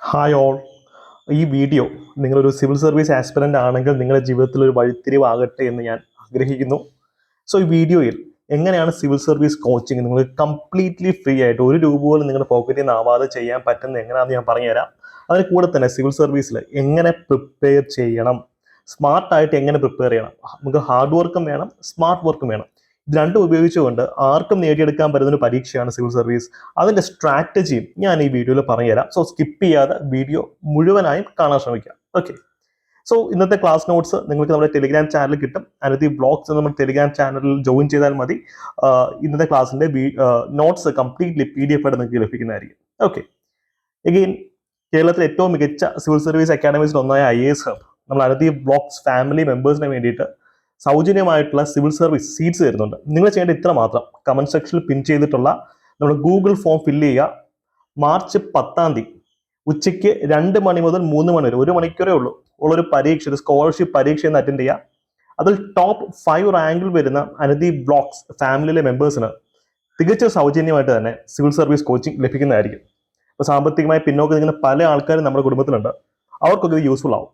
Hi all ഈ video നിങ്ങളൊരു civil service aspirant ആണെങ്കിൽ നിങ്ങളുടെ ജീവിതത്തിൽ ഒരു വഴിത്തിരിവാകട്ടെ എന്ന് ഞാൻ ആഗ്രഹിക്കുന്നു. സോ ഈ വീഡിയോയിൽ എങ്ങനെയാണ് സിവിൽ സർവീസ് കോച്ചിങ് നിങ്ങൾ കംപ്ലീറ്റ്ലി ഫ്രീ ആയിട്ട് ഒരു രൂപ പോലും നിങ്ങളുടെ പോക്കറ്റിൽ നിന്ന് ആവാതെ ചെയ്യാൻ പറ്റുന്നത് എങ്ങനെയാണെന്ന് ഞാൻ പറഞ്ഞുതരാം. അതിന് കൂടെ തന്നെ സിവിൽ സർവീസിൽ എങ്ങനെ പ്രിപ്പയർ ചെയ്യണം? സ്മാർട്ടായിട്ട് എങ്ങനെ പ്രിപ്പയർ ചെയ്യണം? നമുക്ക് ഹാർഡ് വർക്കും വേണം സ്മാർട്ട് വർക്കും വേണം. രണ്ടും ഉപയോഗിച്ചുകൊണ്ട് ആർക്കും നേടിയെടുക്കാൻ പറ്റുന്ന ഒരു പരീക്ഷയാണ് സിവിൽ സർവീസ്. അതിന്റെ സ്ട്രാറ്റജിയും ഞാൻ ഈ വീഡിയോയിൽ പറഞ്ഞുതരാം. സോ സ്കിപ്പ് ചെയ്യാതെ വീഡിയോ മുഴുവനായും കാണാൻ ശ്രമിക്കാം ഓക്കെ സോ ഇന്നത്തെ ക്ലാസ് നോട്ട്സ് നിങ്ങൾക്ക് നമ്മുടെ ടെലിഗ്രാം ചാനൽ കിട്ടും. അനധി ബ്ലോഗ്സ് നമ്മൾ ടെലിഗ്രാം ചാനലിൽ ജോയിൻ ചെയ്താൽ മതി. ഇന്നത്തെ ക്ലാസ്സിന്റെ notes completely P D F ആയിട്ട് നിങ്ങൾക്ക് ലഭിക്കുന്നതായിരിക്കും. ഓക്കെ എഗെയിൻ കേരളത്തിലെ ഏറ്റവും മികച്ച സിവിൽ സർവീസ് അക്കാഡമീസിൽ ഒന്നായ ഐ എസ് ഹബ് നമ്മൾ അനധി ബ്ലോഗ്സ് ഫാമിലി മെമ്പേഴ്സിന് വേണ്ടിയിട്ട് സൗജന്യമായിട്ടുള്ള സിവിൽ സർവീസ് സീറ്റ്സ് തരുന്നുണ്ട്. നിങ്ങൾ ചെയ്യേണ്ടത് ഇത്ര മാത്രം കമന്റ് സെക്ഷനിൽ പിൻ ചെയ്തിട്ടുള്ള നമ്മുടെ ഗൂഗിൾ ഫോം ഫില്ല് ചെയ്യുക. മാർച്ച് പത്താം തീയതി ഉച്ചയ്ക്ക് രണ്ട് മണി മുതൽ മൂന്ന് മണി വരെ ഒരു മണിക്കൂറേ ഉള്ളൂ. ഉള്ളൊരു പരീക്ഷ ഒരു സ്കോളർഷിപ്പ് പരീക്ഷ എന്ന് അറ്റൻഡ് ചെയ്യുക. അതിൽ ടോപ്പ് ഫൈവ് റാങ്കിൽ വരുന്ന അനധി ബ്ലോക്സ് ഫാമിലിയിലെ മെമ്പേഴ്സിന് തികച്ചും സൗജന്യമായിട്ട് തന്നെ സിവിൽ സർവീസ് കോച്ചിങ് ലഭിക്കുന്നതായിരിക്കും. ഇപ്പോൾ സാമ്പത്തികമായി പിന്നോക്കം നിൽക്കുന്ന പല ആൾക്കാരും നമ്മുടെ കുടുംബത്തിലുണ്ട്. അവർക്കൊക്കെ ഇത് യൂസ്ഫുൾ ആവും.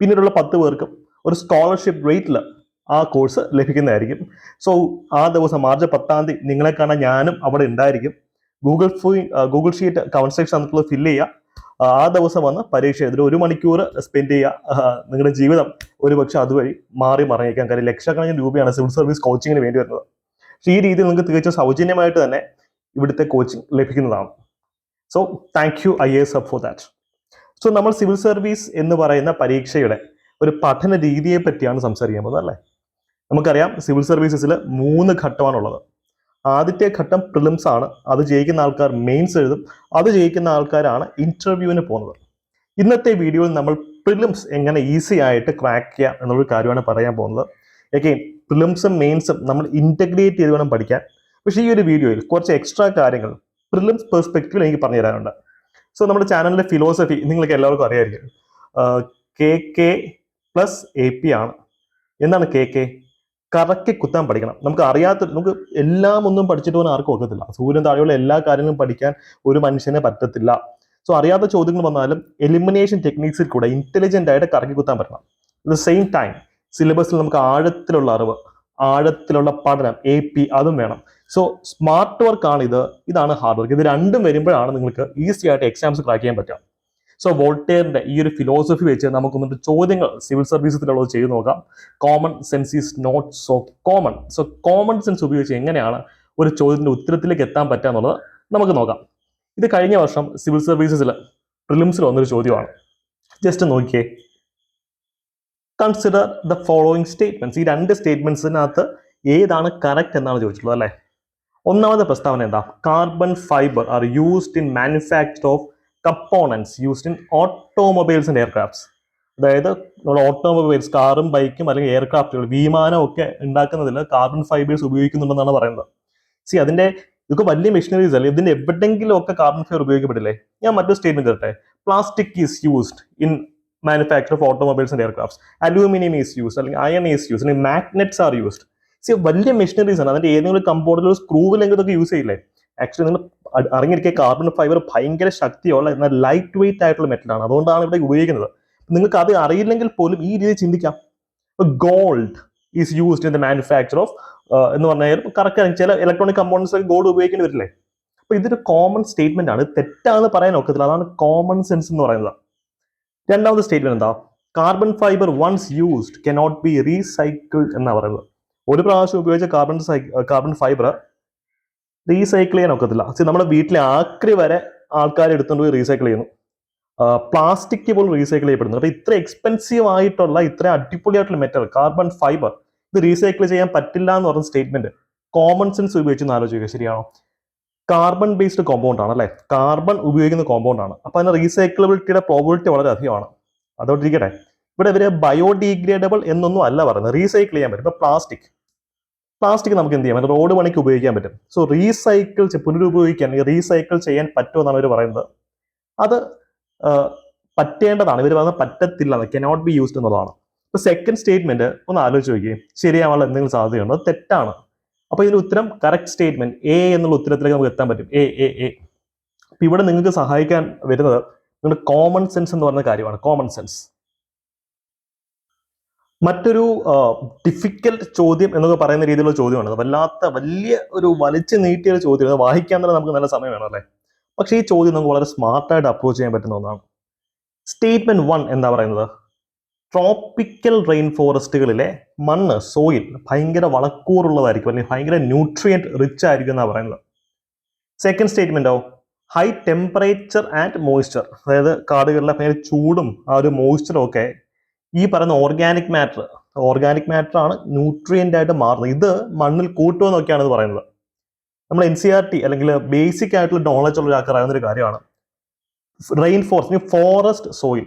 പിന്നീടുള്ള പത്ത് പേർക്കും ഒരു സ്കോളർഷിപ്പ് റേറ്റിൽ ആ കോഴ്സ് ലഭിക്കുന്നതായിരിക്കും. സോ ആ ദിവസം മാർച്ച് പത്താം തീയതി നിങ്ങളെ കാണാൻ ഞാനും അവിടെ ഉണ്ടായിരിക്കും. ഗൂഗിൾ ഫോയി ഗൂഗിൾ ഷീറ്റ് കമന്റ് തന്നിട്ടുള്ളത് ഫില്ല് ചെയ്യുക. ആ, ദിവസം വന്ന് പരീക്ഷ എഴുതി ഒരു മണിക്കൂർ സ്പെൻഡ് ചെയ്യുക. നിങ്ങളുടെ ജീവിതം ഒരുപക്ഷെ അതുവഴി മാറി മറിയിക്കാൻ കാര്യം. ലക്ഷക്കണക്കിന് രൂപയാണ് സിവിൽ സർവീസ് കോച്ചിങ്ങിന് വേണ്ടി വരുന്നത്. പക്ഷേ ഈ രീതിയിൽ നിങ്ങൾക്ക് തികച്ചും സൗജന്യമായിട്ട് തന്നെ ഇവിടുത്തെ കോച്ചിങ് ലഭിക്കുന്നതാണ്. So thank you I S for that so നമ്മൾ സിവിൽ സർവീസ് എന്ന് പറയുന്ന പരീക്ഷയുടെ ഒരു പഠന രീതിയെ പറ്റിയാണ് സംസാരിക്കാൻ പോകുന്നത് അല്ലേ? നമുക്കറിയാം സിവിൽ സർവീസസിൽ മൂന്ന് ഘട്ടമാണുള്ളത്. ആദ്യത്തെ ഘട്ടം പ്രിലിംസ് ആണ്. അത് ജയിക്കുന്ന ആൾക്കാർ മെയിൻസ് എഴുതും. അത് ജയിക്കുന്ന ആൾക്കാരാണ് ഇന്റർവ്യൂവിന് പോകുന്നത്. ഇന്നത്തെ വീഡിയോയിൽ നമ്മൾ പ്രിലിംസ് എങ്ങനെ ഈസി ആയിട്ട് ക്രാക്ക് ചെയ്യാം എന്നുള്ളൊരു കാര്യമാണ് പറയാൻ പോകുന്നത്. എഗെയിൻ പ്രിലിംസും മെയിൻസും നമ്മൾ ഇന്റഗ്രേറ്റ് ചെയ്ത് വേണം പഠിക്കാൻ. പക്ഷേ ഈ ഒരു വീഡിയോയിൽ കുറച്ച് എക്സ്ട്രാ കാര്യങ്ങൾ പ്രിലിംസ് പെർസ്പെക്റ്റീവിൽ എനിക്ക് പറഞ്ഞു തരാനുണ്ട്. സോ നമ്മുടെ ചാനലിന്റെ ഫിലോസഫി നിങ്ങൾക്ക് എല്ലാവർക്കും അറിയാമായിരിക്കും K K plus A P ആണ്. എന്താണ് കെ കെ കറക്കി കുത്താൻ പഠിക്കണം. നമുക്ക് അറിയാത്ത നമുക്ക് എല്ലാം ഒന്നും പഠിച്ചിട്ട് പോകാൻ ആർക്കും ഒക്കത്തില്ല. സൂര്യൻ താഴെയുള്ള എല്ലാ കാര്യങ്ങളും പഠിക്കാൻ ഒരു മനുഷ്യനെ പറ്റത്തില്ല. സോ അറിയാത്ത ചോദ്യങ്ങൾ വന്നാലും എലിമിനേഷൻ ടെക്നീക്സിൽ കൂടെ ഇന്റലിജന്റ് ആയിട്ട് കറക്കി കുത്താൻ പറ്റണം. അറ്റ് ദ സെയിം ടൈം സിലബസിൽ നമുക്ക് ആഴത്തിലുള്ള അറിവ് ആഴത്തിലുള്ള പഠനം എ പി അതും വേണം. സോ സ്മാർട്ട് വർക്ക് ആണ് ഇത് ഇതാണ് ഹാർഡ് വർക്ക് ഇത് രണ്ടും വരുമ്പോഴാണ് നിങ്ങൾക്ക് ഈസി ആയിട്ട് എക്സാംസ് ക്രാക്ക് ചെയ്യാൻ പറ്റുക. സോ വോൾട്ടേറിന്റെ ഈ ഒരു ഫിലോസഫി വെച്ച് നമുക്കൊന്നിട്ട് ചോദ്യങ്ങൾ സിവിൽ സർവീസിലുള്ളത് ചെയ്തു നോക്കാം. Common sense is not so common so common sense ഉപയോഗിച്ച് എങ്ങനെയാണ് ഒരു ചോദ്യത്തിന്റെ ഉത്തരത്തിലേക്ക് എത്താൻ പറ്റുക എന്നുള്ളത് നമുക്ക് നോക്കാം. ഇത് കഴിഞ്ഞ വർഷം സിവിൽ സർവീസസിൽ പ്രിലിംസിൽ വന്നൊരു ചോദ്യമാണ്. ജസ്റ്റ് നോക്കിയേ. കൺസിഡർ ദ ഫോളോയിങ് സ്റ്റേറ്റ്മെന്റ്സ് ഈ രണ്ട് സ്റ്റേറ്റ്മെന്റ്സിനകത്ത് ഏതാണ് കറക്റ്റ് എന്നാണ് ചോദിച്ചിട്ടുള്ളത് അല്ലേ? ഒന്നാമത്തെ പ്രസ്താവന എന്താ? Carbon fibre are used in manufacture of components used in automobiles and aircrafts അതായത് നമ്മൾ ഓട്ടോമൊബൈൽസ് കാറും ബൈക്കും അല്ലെങ്കിൽ എയർക്രാഫ്റ്റുകൾ വിമാനം ഒക്കെ ഉണ്ടാക്കുന്നതിൽ കാർബൺ ഫൈബേഴ്സ് ഉപയോഗിക്കുന്നുണ്ടെന്നാണ് പറയുന്നത്. സി അതിന്റെ ഇതൊക്കെ വലിയ മെഷീനറീസ് അല്ലേ? ഇതിന്റെ എവിടെയെങ്കിലും ഒക്കെ കാർബൺ ഫൈബർ ഉപയോഗിക്കപ്പെടില്ലേ? ഞാൻ മറ്റൊരു സ്റ്റേറ്റ്മെന്റ് തരട്ടെ. Plastic is used in manufacture of automobiles and aircrafts aluminium is use അല്ലെങ്കിൽ അയൺ ഈസ് യൂസ്ഡ് അല്ലെങ്കിൽ മാഗ്നറ്റ്സ് ആർ യൂസ്ഡ് സി വലിയ മെഷീനറീസ് ആണ്. അതിന്റെ ഏതെങ്കിലും കമ്പോണ്ടിൽ ഒരു സ്ക്രൂവിലെങ്കിലും ഇതൊക്കെ യൂസ് ചെയ്യില്ലേ? ആക്ച്വലി നിങ്ങൾ അ- അറിഞ്ഞിരിക്കുക കാർബൺ ഫൈബർ ഭയങ്കര ശക്തിയുള്ള എന്നാൽ ലൈറ്റ് വെയിറ്റ് ആയിട്ടുള്ള മെറ്റലാണ് അതുകൊണ്ടാണ് ഇവിടെ ഉപയോഗിക്കുന്നത്. നിങ്ങൾക്ക് അത് അറിയില്ലെങ്കിൽ പോലും ഈ രീതിയിൽ ചിന്തിക്കാം. Gold is used in the manufacture of എന്ന് പറഞ്ഞാൽ കറക്റ്റ് ചില ഇലക്ട്രോണിക് കമ്പോണൻസ് ഗോൾഡ് ഉപയോഗിക്കേണ്ടി വരില്ലേ? അപ്പൊ ഇതൊരു കോമൺ സ്റ്റേറ്റ്മെന്റ് ആണ്. തെറ്റാന്ന് പറയാൻ ഒക്കത്തില്ല. അതാണ് കോമൺ സെൻസ് എന്ന് പറയുന്നത്. രണ്ടാമത് സ്റ്റേറ്റ്മെന്റ് എന്താ? Carbon fibre once used cannot be recycled എന്നാ പറയുന്നത്. ഒരു പ്രാവശ്യം ഉപയോഗിച്ച കാർബൺ കാർബൺ ഫൈബർ റീസൈക്കിൾ ചെയ്യാൻ ഒക്കത്തില്ല. See, നമ്മുടെ വീട്ടിലെ ആക്രി വരെ ആൾക്കാർ എടുത്തുകൊണ്ട് പോയി റീസൈക്കിൾ ചെയ്യുന്നു. പ്ലാസ്റ്റിക് പോലും റീസൈക്കിൾ ചെയ്യപ്പെടുന്നു. അപ്പൊ ഇത്ര എക്സ്പെൻസീവ് ആയിട്ടുള്ള ഇത്ര അടിപൊളിയായിട്ടുള്ള മെറ്റൽ കാർബൺ ഫൈബർ ഇത് റീസൈക്കിൾ ചെയ്യാൻ പറ്റില്ല എന്ന് പറഞ്ഞ സ്റ്റേറ്റ്മെന്റ് കോമൺ സെൻസ് ഉപയോഗിച്ച് ആലോചിക്കുക. ശരിയാണോ? കാർബൺ ബേസ്ഡ് കോമ്പൗണ്ട് ആണ് അല്ലെ? കാർബൺ ഉപയോഗിക്കുന്ന കോമ്പൗണ്ട് ആണ്. അപ്പൊ അതിന് റീസൈക്കിളബിലിറ്റിയുടെ പ്രോബിലിറ്റി വളരെ അധികമാണ്. അതോട്ടിരിക്കട്ടെ ഇവിടെ ഇവർ ബയോഡീഗ്രേഡബിൾ എന്നൊന്നും അല്ല പറയുന്നത്. റീസൈക്കിൾ ചെയ്യാൻ പറ്റും. ഇപ്പൊ പ്ലാസ്റ്റിക് പ്ലാസ്റ്റിക് നമുക്ക് എന്ത് ചെയ്യാം? റോഡ് പണിക്ക് ഉപയോഗിക്കാൻ പറ്റും. സോ റീസൈക്കിൾ പുനരുപയോഗിക്കാൻ റീസൈക്കിൾ ചെയ്യാൻ പറ്റുമെന്നാണ് ഇവർ പറയുന്നത്. അത് പറ്റേണ്ടതാണ്. ഇവർ പറയുന്നത് പറ്റത്തില്ല കനോട്ട് ബി യൂസ്ഡ് എന്നുള്ളതാണ്. ഇപ്പൊ സെക്കൻഡ് സ്റ്റേറ്റ്മെന്റ് ഒന്ന് ആലോചിച്ച് നോക്കിയേ. ശരിയാവാനുള്ള എന്തെങ്കിലും സാധ്യതയുണ്ടോ? തെറ്റാണ്. അപ്പൊ ഇതിന്റെ ഉത്തരം കറക്റ്റ് സ്റ്റേറ്റ്മെന്റ് എ എന്നുള്ള ഉത്തരത്തിലേക്ക് നമുക്ക് എത്താൻ പറ്റും. എ എ എ അപ്പൊ ഇവിടെ നിങ്ങൾക്ക് സഹായിക്കാൻ വരുന്നത് നിങ്ങളുടെ കോമൺ സെൻസ് എന്ന് പറയുന്ന കാര്യമാണ്. കോമൺ സെൻസ് മറ്റൊരു ഡിഫിക്കൽട്ട് ചോദ്യം എന്നൊക്കെ പറയുന്ന രീതിയിലുള്ള ചോദ്യമാണ്. വല്ലാത്ത വലിയ ഒരു വലിച്ചു നീട്ടിയ ഒരു ചോദ്യം വായിക്കാൻ തന്നെ നമുക്ക് നല്ല സമയം വേണം അല്ലേ? പക്ഷേ ഈ ചോദ്യം നമുക്ക് വളരെ സ്മാർട്ടായിട്ട് അപ്രോച്ച് ചെയ്യാൻ പറ്റുന്ന ഒന്നാണ്. സ്റ്റേറ്റ്മെന്റ് വൺ എന്താ പറയുന്നത്? ട്രോപ്പിക്കൽ റെയിൻ ഫോറസ്റ്റുകളിലെ മണ്ണ് സോയിൽ ഭയങ്കര വളക്കൂറുള്ളതായിരിക്കും അല്ലെങ്കിൽ ഭയങ്കര ന്യൂട്രിയന്റ് റിച്ച് ആയിരിക്കും എന്നാണ് പറയുന്നത്. സെക്കൻഡ് സ്റ്റേറ്റ്മെന്റോ ഹൈ ടെമ്പറേച്ചർ ആൻഡ് മോയ്സ്ചർ അതായത് കാടുകളിലെ ഭയങ്കര ചൂടും ആ ഒരു മോയ്സ്ചറും ഒക്കെ ഈ പറയുന്ന ഓർഗാനിക് മാറ്റർ ഓർഗാനിക് മാറ്റർ ആണ് ന്യൂട്രിയന്റ് ആയിട്ട് മാറുന്നത്. ഇത് മണ്ണിൽ കൂട്ടുമെന്നൊക്കെയാണ് ഇത് പറയുന്നത്. നമ്മൾ എൻ സി ആർ ടി അല്ലെങ്കിൽ ബേസിക് ആയിട്ടുള്ള നോളജ് ഉള്ള ഒരാൾക്ക് അറിയാവുന്ന ഒരു കാര്യമാണ്. റെയിൻ ഫോറസ്റ്റ് ഫോറസ്റ്റ് സോയിൽ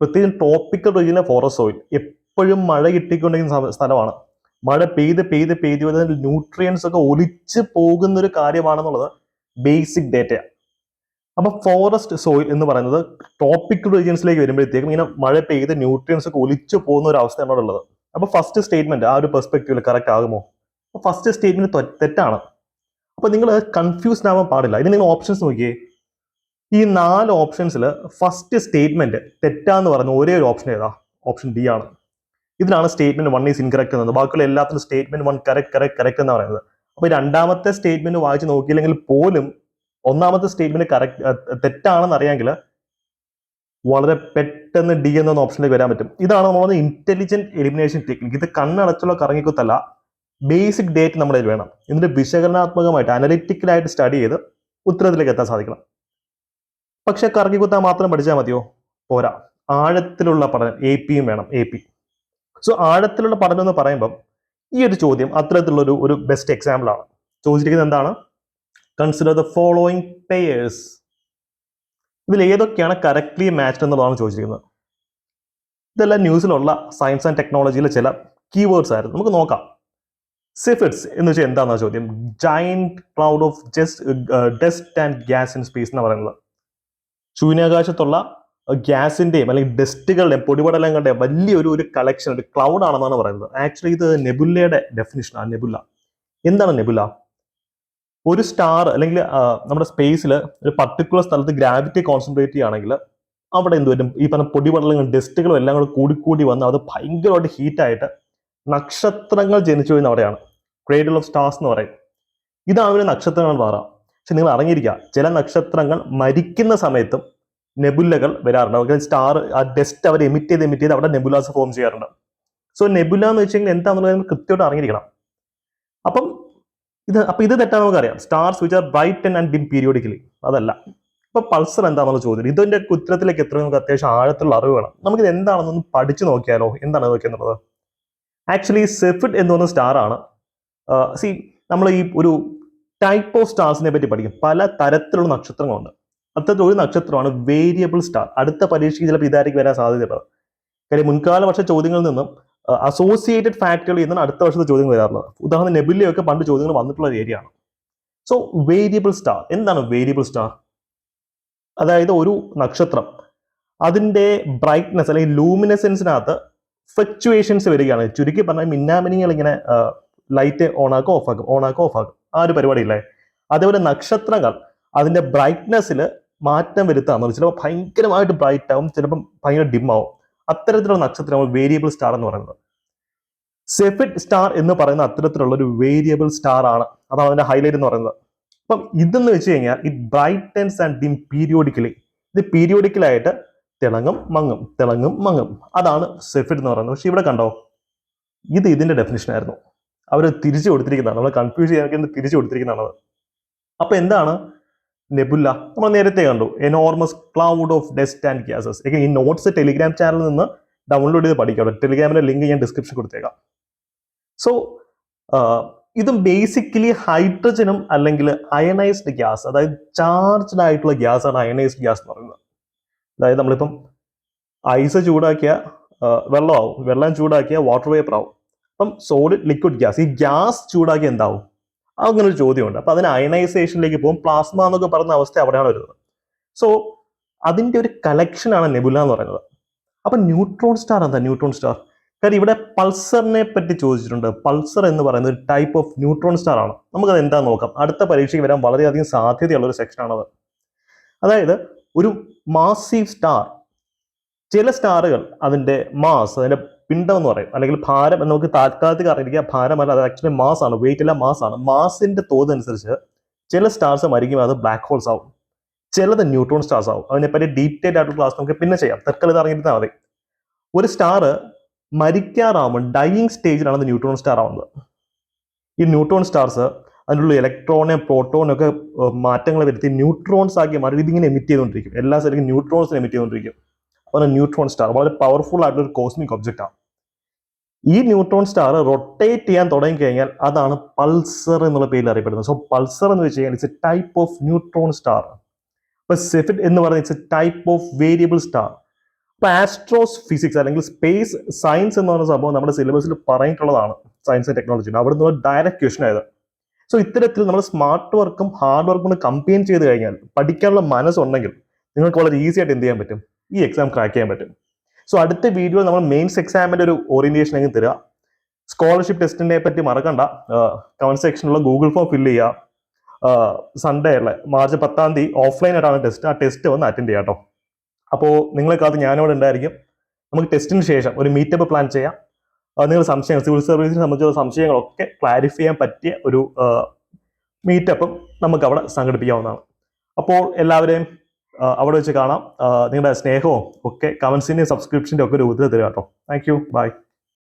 പ്രത്യേകിച്ച് ട്രോപ്പിക്കൽ റീജിയനിലെ ഫോറസ്റ്റ് സോയിൽ എപ്പോഴും മഴ കിട്ടിക്കൊണ്ടിരിക്കുന്ന സ്ഥലമാണ്. മഴ പെയ്ത് പെയ്ത് പെയ്ത് ന്യൂട്രിയൻസ് ഒക്കെ ഒലിച്ച് പോകുന്ന ഒരു കാര്യമാണെന്നുള്ളത് ബേസിക് ഡേറ്റയാണ് അപ്പൊ ഫോറസ്റ്റ് സോയിൽ എന്ന് പറയുന്നത് ട്രോപ്പിക്കൽ റീജിയൻസിലേക്ക് വരുമ്പോഴത്തേക്കും ഇങ്ങനെ മഴ പെയ്ത് ന്യൂട്രിയൻസ് ഒക്കെ ഒലിച്ചു പോകുന്ന ഒരു അവസ്ഥയാണ് ഉള്ളത്. അപ്പൊ ഫസ്റ്റ് സ്റ്റേറ്റ്മെന്റ് ആ ഒരു പെർസ്പെക്റ്റീവിൽ കറക്റ്റ് ആകുമോ? ഫസ്റ്റ് സ്റ്റേറ്റ്മെന്റ് തെറ്റാണ്. അപ്പൊ നിങ്ങൾ കൺഫ്യൂസ്ഡ് ആവാൻ പാടില്ല. ഇനി നിങ്ങൾ ഓപ്ഷൻസ് നോക്കിയേ. ഈ നാല് ഓപ്ഷൻസിൽ ഫസ്റ്റ് സ്റ്റേറ്റ്മെന്റ് തെറ്റാന്ന് പറഞ്ഞ ഒരേ ഒരു ഓപ്ഷൻ ഏതാ? ഓപ്ഷൻ ഡി ആണ്. ഇതിനാണ് സ്റ്റേറ്റ്മെന്റ് വൺ ഈസ് ഇൻകറക്റ്റ് എന്നത്. ബാക്കിയുള്ള എല്ലാത്തിലും statement one correct correct correct എന്ന് പറയുന്നത്. അപ്പൊ രണ്ടാമത്തെ സ്റ്റേറ്റ്മെന്റ് വായിച്ച് നോക്കിയില്ലെങ്കിൽ പോലും ഒന്നാമത്തെ സ്റ്റേറ്റ്മെന്റ് കറക്റ്റ് തെറ്റാണെന്ന് അറിയാമെങ്കിൽ വളരെ പെട്ടെന്ന് ഡി എന്ന ഓപ്ഷനിലേക്ക് വരാൻ പറ്റും. ഇതാണ് നമ്മൾ ഇന്റലിജന്റ് എലിമിനേഷൻ ടെക്നിക് ഇത് കണ്ണടച്ചുള്ള കറങ്ങിക്കുത്തല്ല. ബേസിക് ഡേറ്റ് നമ്മുടെ കയ്യിൽ വേണം. എന്നിട്ട് വിശകലനാത്മകമായിട്ട് അനലിറ്റിക്കലായിട്ട് സ്റ്റഡി ചെയ്ത് ഉത്തരത്തിലേക്ക് എത്താൻ സാധിക്കണം. പക്ഷെ കറങ്ങിക്കുത്താൻ മാത്രം പഠിച്ചാൽ മതിയോ? പോരാ. ആഴത്തിലുള്ള പഠനം എ പിയും വേണം എ പി സോ ആഴത്തിലുള്ള പഠനം എന്ന് പറയുമ്പം ഈ ഒരു ചോദ്യം അത്തരത്തിലുള്ള ഒരു ഒരു ബെസ്റ്റ് എക്സാമ്പിൾ ആണ്. ചോദിച്ചിരിക്കുന്നത് എന്താണ്? കൺസിഡർ ദ ഫോളോയിങ് പേയേഴ്സ് ഇതിൽ ഏതൊക്കെയാണ് കറക്റ്റ്ലി മാച്ച്ഡ് എന്നുള്ളതാണ് ചോദിച്ചിരിക്കുന്നത്. ഇതെല്ലാം ന്യൂസിലുള്ള സയൻസ് ആൻഡ് ടെക്നോളജിയിലെ ചില കീവേഡ്സ് ആയിരുന്നു. നമുക്ക് നോക്കാം. സിഫിറ്റ്സ് എന്ന് വെച്ചാൽ എന്താണെന്ന ചോദ്യം? Giant cloud of just dust and gas in space എന്ന് പറയുന്നത്. ശൂന്യാകാശത്തുള്ള ഗ്യാസിന്റെയും അല്ലെങ്കിൽ ഡസ്റ്റുകളുടെയും പൊടിപടലങ്ങളുടെയും വലിയൊരു ഒരു കളക്ഷൻ ഒരു ക്ലൗഡ് ആണെന്നാണ് പറയുന്നത്. ആക്ച്വലി ഇത് നെബുല്ലയുടെ ആ നെബുല്ല. എന്താണ് നെബുല ഒരു സ്റ്റാർ അല്ലെങ്കിൽ നമ്മുടെ സ്പേസിൽ ഒരു പർട്ടിക്കുലർ സ്ഥലത്ത് ഗ്രാവിറ്റി കോൺസെൻട്രേറ്റ് ചെയ്യുകയാണെങ്കിൽ അവിടെ എന്ത് വരും ഈ പറഞ്ഞ പൊടിപടലങ്ങളും ഡസ്റ്റുകളും എല്ലാം കൂടെ കൂടിക്കൂടി വന്ന് അത് ഭയങ്കരമായിട്ട് ഹീറ്റായിട്ട് നക്ഷത്രങ്ങൾ ജനിച്ചു വരുന്ന അവിടെയാണ് ക്രേഡിൽ ഓഫ് സ്റ്റാർസ് എന്ന് പറയും. ഇതാണ് ഒരു നക്ഷത്രങ്ങൾ മാറാം പക്ഷെ നിങ്ങൾ അറിഞ്ഞിരിക്കുക ചില നക്ഷത്രങ്ങൾ മരിക്കുന്ന സമയത്തും നെബുലകൾ വരാറുണ്ട്. സ്റ്റാർ ആ ഡസ്റ്റ് അവർ എമിറ്റ് ചെയ്ത് എമിറ്റ് ചെയ്ത് അവിടെ നെബുലാസ് ഫോം ചെയ്യാറുണ്ട്. സോ നെബുല എന്ന് വെച്ചെങ്കിൽ എന്താണെന്നുള്ളത് കൃത്യമായിട്ട് അറിഞ്ഞിരിക്കണം. അപ്പം ഇത് അപ്പൊ ഇത് തെറ്റാ നമുക്കറിയാം. Stars which are bright and dim periodically അതല്ല. ഇപ്പൊ പൾസർ എന്താണെന്നുള്ള ചോദ്യം. ഇതിന്റെ ഉത്തരത്തിലേക്ക് എത്ര നമുക്ക് അത്യാവശ്യം ആഴത്തുള്ള അറിവ് വേണം. നമുക്ക് ഇത് എന്താണെന്നൊന്ന് പഠിച്ചു നോക്കിയാലോ? എന്താണ് നോക്കിയെന്നുള്ളത്? ആക്ച്വലി സെഫിഡ് എന്ന് പറയുന്ന സ്റ്റാർ ആണ്. സി നമ്മൾ ഈ ഒരു ടൈപ്പ് ഓഫ് സ്റ്റാർസിനെ പറ്റി പഠിക്കും. പല തരത്തിലുള്ള നക്ഷത്രങ്ങളുണ്ട്. അത്തരത്തിൽ ഒരു നക്ഷത്രമാണ് വേരിയബിൾ സ്റ്റാർ അടുത്ത പരീക്ഷയ്ക്ക് ചിലപ്പോൾ ഇതായിരിക്കും വരാൻ സാധ്യതയുള്ളത് കാര്യം മുൻകാല വർഷ ചോദ്യങ്ങളിൽ നിന്നും അസോസിയേറ്റഡ് ഫാക്ടറികൾ നിന്നാണ് അടുത്ത വർഷത്തെ ചോദ്യങ്ങൾ വരാറുള്ളത്. ഉദാഹരണം നെബിലയൊക്കെ പണ്ട് ചോദ്യങ്ങൾ വന്നിട്ടുള്ള ഏരിയ ആണ്. സോ വേരിയബിൾ സ്റ്റാർ എന്താണ് വേരിയബിൾ സ്റ്റാർ അതായത് ഒരു നക്ഷത്രം. അതിന്റെ ബ്രൈറ്റ്നെസ് അല്ലെങ്കിൽ ലൂമിനസെൻസിനകത്ത് ഫ്ലക്ച്വേഷൻസ് വരികയാണ്. ചുരുക്കി പറഞ്ഞാൽ മിന്നാമിനിങ്ങൾ ഇങ്ങനെ ലൈറ്റ് ഓൺ ആക്കും ഓഫ് ആക്കും ഓൺ ആക്കും ഓഫ് ആക്കും ആ ഒരു പരിപാടി ഇല്ലേ? അതേപോലെ നക്ഷത്രങ്ങൾ അതിന്റെ ബ്രൈറ്റ്നെസ്സിൽ മാറ്റം വരുത്താന്ന് ചിലപ്പോൾ ഭയങ്കരമായിട്ട് ബ്രൈറ്റ് ആവും ചിലപ്പം ഭയങ്കര ഡിം ആവും. അത്തരത്തിലുള്ള നക്ഷത്രമാണ് വേരിയബിൾ സ്റ്റാർ എന്ന് പറയുന്നത്. സെഫിഡ് സ്റ്റാർ എന്ന് പറയുന്ന അത്തരത്തിലുള്ള ഒരു വേരിയബിൾ സ്റ്റാർ ആണ്. അതാണ് അതിന്റെ ഹൈലൈറ്റ് എന്ന് പറയുന്നത്. അപ്പം ഇതെന്ന് വെച്ച് കഴിഞ്ഞാൽ it brightens and dim periodically ഇത് പീരിയോഡിക്കലായിട്ട് തിളങ്ങും മങ്ങും തിളങ്ങും മങ്ങും. അതാണ് സെഫിഡ് എന്ന് പറയുന്നത്. പക്ഷെ ഇവിടെ കണ്ടോ? ഇത് ഇതിന്റെ ഡെഫിനിഷൻ ആയിരുന്നു. അവർ തിരിച്ചു കൊടുത്തിരിക്കുന്നതാണ്. നമ്മൾ കൺഫ്യൂസ് ചെയ്യാൻ തിരിച്ചു കൊടുത്തിരിക്കുന്നതാണ് അപ്പൊ എന്താണ്? നെബുല്ല നമ്മൾ നേരത്തെ കണ്ടു enormous cloud of dust and gases ഈ നോട്ട്സ് ടെലിഗ്രാം ചാനലിൽ നിന്ന് ഡൗൺലോഡ് ചെയ്ത് പഠിക്കാം. ടെലിഗ്രാമിന്റെ ലിങ്ക് ഞാൻ ഡിസ്ക്രിപ്ഷൻ കൊടുത്തേക്കാം. സോ ഇതും ബേസിക്കലി ഹൈഡ്രജനും അല്ലെങ്കിൽ അയണൈസ്ഡ് ഗ്യാസ് അതായത് ചാർജ്ഡ് ആയിട്ടുള്ള ഗ്യാസ് ആണ് അയണൈസ്ഡ് ഗ്യാസ് എന്ന് പറയുന്നത്. അതായത് നമ്മളിപ്പം ഐസ് ചൂടാക്കിയ വെള്ളമാവും. വെള്ളം ചൂടാക്കിയ വാട്ടർ വേപ്പർ ആവും. അപ്പം സോളിഡ് ലിക്വിഡ് ഗ്യാസ് ഈ ഗ്യാസ് ചൂടാക്കി എന്താവും? അങ്ങനെ ഒരു ചോദ്യമുണ്ട്. അപ്പൊ അതിന് അയണൈസേഷനിലേക്ക് പോകും. പ്ലാസ്മ എന്നൊക്കെ പറയുന്ന അവസ്ഥ അവിടെയാണ് വരുന്നത്. സോ അതിന്റെ ഒരു കളക്ഷനാണ് നെബുല എന്ന് പറയുന്നത്. അപ്പൊ ന്യൂട്രോൺ സ്റ്റാർ എന്താ? ന്യൂട്രോൺ സ്റ്റാർ കാര്യം ഇവിടെ പൾസറിനെ പറ്റി ചോദിച്ചിട്ടുണ്ട്. പൾസർ എന്ന് പറയുന്ന ഒരു ടൈപ്പ് ഓഫ് ന്യൂട്രോൺ സ്റ്റാർ ആണ്. നമുക്കത് എന്താ നോക്കാം. അടുത്ത പരീക്ഷയ്ക്ക് വരാൻ വളരെയധികം സാധ്യതയുള്ള ഒരു സെക്ഷൻ ആണത്. അതായത് ഒരു മാസീവ് സ്റ്റാർ ചില സ്റ്റാറുകൾ അതിന്റെ മാസ് അതിന്റെ പിണ്ടം എന്ന് പറയും. അല്ലെങ്കിൽ ഭാരം നമുക്ക് താൽക്കാലിക അറിയിക്കുക ഭാരമല്ല അത് ആക്ച്വലി മാസ് ആണ്. വെയിറ്റ് അല്ല മാസ് ആണ്. മാസിന്റെ തോത് അനുസരിച്ച് ചില സ്റ്റാർസ് മരിക്കും അത് ബ്ലാക്ക് ഹോൾസ് ആവും. ചിലത് ന്യൂട്രോൺ സ്റ്റാർസ് ആവും. അതിനെപ്പറ്റി ഡീറ്റെയിൽ ആയിട്ടുള്ള ക്ലാസ് നമുക്ക് പിന്നെ ചെയ്യാം. തൽക്കാലം ഇത് അറിഞ്ഞിരുന്നാൽ മതി. ഒരു സ്റ്റാർ മരിക്കാറാവുമ്പോൾ ഡൈയിങ് സ്റ്റേജിലാണ് ന്യൂട്രോൺ സ്റ്റാർ ആവുന്നത്. ഈ ന്യൂട്രോൺ സ്റ്റാർസ് അതിനുള്ള ഇലക്ട്രോണെ പ്രോട്ടോണെ ഒക്കെ മാറ്റങ്ങൾ വരുത്തി ന്യൂട്രോൺസ് ആക്കി മാറി ഇതിങ്ങനെ എമിറ്റ് ചെയ്തുകൊണ്ടിരിക്കും. എല്ലാ സ്ഥലത്തും ന്യൂട്രോൺസിനെ എമിറ്റ് ചെയ്തുകൊണ്ടിരിക്കും. അപ്പോൾ ന്യൂട്രോൺ സ്റ്റാർ വളരെ പവർഫുൾ ആയിട്ടുള്ള ഒരു കോസ്മിക് ഒബ്ജക്റ്റ് ആണ്. ഈ ന്യൂട്രോൺ സ്റ്റാർ റൊട്ടേറ്റ് ചെയ്യാൻ തുടങ്ങി കഴിഞ്ഞാൽ അതാണ് പൾസർ എന്നുള്ള പേരിൽ അറിയപ്പെടുന്നത്. സോ പൾസർ എന്ന് വെച്ച് കഴിഞ്ഞാൽ it's a type of neutron star അപ്പൊ സെഫിറ്റ് എന്ന് പറയുന്നത് it's a type of variable star അപ്പൊ ആസ്ട്രോസ് ഫിസിക്സ് അല്ലെങ്കിൽ സ്പേസ് സയൻസ് എന്ന് പറയുന്ന സംഭവം നമ്മുടെ സിലബസിൽ പറഞ്ഞിട്ടുള്ളതാണ്. സയൻസ് ആൻഡ് ടെക്നോളജി അവിടെ നിന്ന് ഡയറക്റ്റ് ക്വസ്റ്റൻ ആയത്. സോ ഇത്തരത്തിൽ നമ്മൾ സ്മാർട്ട് വർക്കും ഹാർഡ് വർക്കും കമ്പയിൻ ചെയ്ത് കഴിഞ്ഞാൽ പഠിക്കാനുള്ള മനസ്സുണ്ടെങ്കിൽ നിങ്ങൾക്ക് വളരെ ഈസി ആയിട്ട് എന്ത് ചെയ്യാൻ പറ്റും? ഈ എക്സാം ക്രാക്ക് ചെയ്യാൻ പറ്റും. സോ അടുത്ത വീഡിയോ നമ്മൾ മെയിൻസ് എക്സാമിന്റെ ഒരു ഓറിയന്റേഷൻ അങ്ങ് തരിക സ്കോളർഷിപ്പ് ടെസ്റ്റിനെ പറ്റി മറക്കണ്ട. കമന്റ് സെക്ഷനിലുള്ള ഗൂഗിൾ ഫോം ഫില്ല് ചെയ്യുക സൺഡേ അല്ലേ? മാർച്ച് പത്താം തീയതി ഓഫ്ലൈൻ ആയിട്ടാണ് ടെസ്റ്റ് ആ ടെസ്റ്റ് വന്ന് അറ്റൻഡ് ചെയ്യാം കേട്ടോ അപ്പോൾ നിങ്ങളെ കാത്ത് ഞാനിവിടെ ഉണ്ടായിരിക്കും. നമുക്ക് ടെസ്റ്റിന് ശേഷം ഒരു മീറ്റപ്പ് പ്ലാൻ ചെയ്യാം. നിങ്ങൾ സംശയങ്ങൾ സിവിൽ സർവീസിനെ സംബന്ധിച്ചുള്ള സംശയങ്ങളൊക്കെ ക്ലാരിഫൈ ചെയ്യാൻ പറ്റിയ ഒരു മീറ്റപ്പും നമുക്ക് അവിടെ സംഘടിപ്പിക്കാവുന്നതാണ്. അപ്പോൾ എല്ലാവരെയും അവിടെ വെച്ച് കാണാം. നിങ്ങളുടെ സ്നേഹവും ഒക്കെ കമൻസിന്റെയും സബ്സ്ക്രിപ്ഷന്റെ ഒക്കെ രൂപത്തിൽ തരിക കേട്ടോ താങ്ക് യു ബൈ